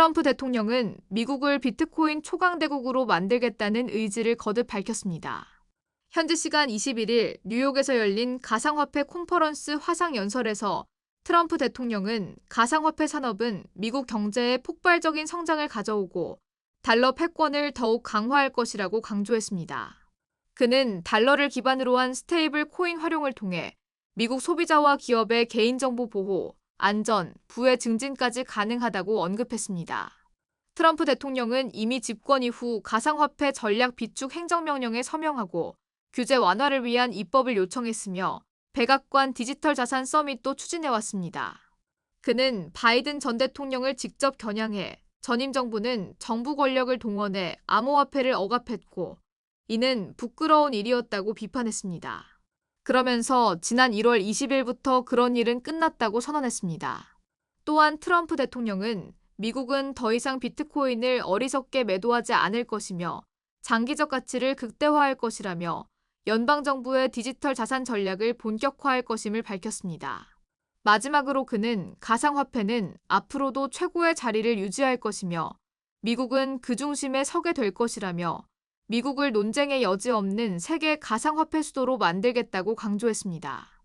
트럼프 대통령은 미국을 비트코인 초강대국으로 만들겠다는 의지를 거듭 밝혔습니다. 현지 시간 21일 뉴욕에서 열린 가상화폐 콘퍼런스 화상연설에서 트럼프 대통령은 가상화폐 산업은 미국 경제에 폭발적인 성장을 가져오고 달러 패권을 더욱 강화할 것이라고 강조했습니다. 그는 달러를 기반으로 한 스테이블 코인 활용을 통해 미국 소비자와 기업의 개인정보 보호, 안전, 부의 증진까지 가능하다고 언급했습니다. 트럼프 대통령은 이미 집권 이후 가상화폐 전략 비축 행정명령에 서명하고 규제 완화를 위한 입법을 요청했으며 백악관 디지털 자산 서밋도 추진해왔습니다. 그는 바이든 전 대통령을 직접 겨냥해 전임 정부는 정부 권력을 동원해 암호화폐를 억압했고 이는 부끄러운 일이었다고 비판했습니다. 그러면서 지난 1월 20일부터 그런 일은 끝났다고 선언했습니다. 또한 트럼프 대통령은 미국은 더 이상 비트코인을 어리석게 매도하지 않을 것이며 장기적 가치를 극대화할 것이라며 연방정부의 디지털 자산 전략을 본격화할 것임을 밝혔습니다. 마지막으로 그는 가상화폐는 앞으로도 최고의 자리를 유지할 것이며 미국은 그 중심에 서게 될 것이라며 미국을 논쟁의 여지 없는 세계 가상화폐 수도로 만들겠다고 강조했습니다.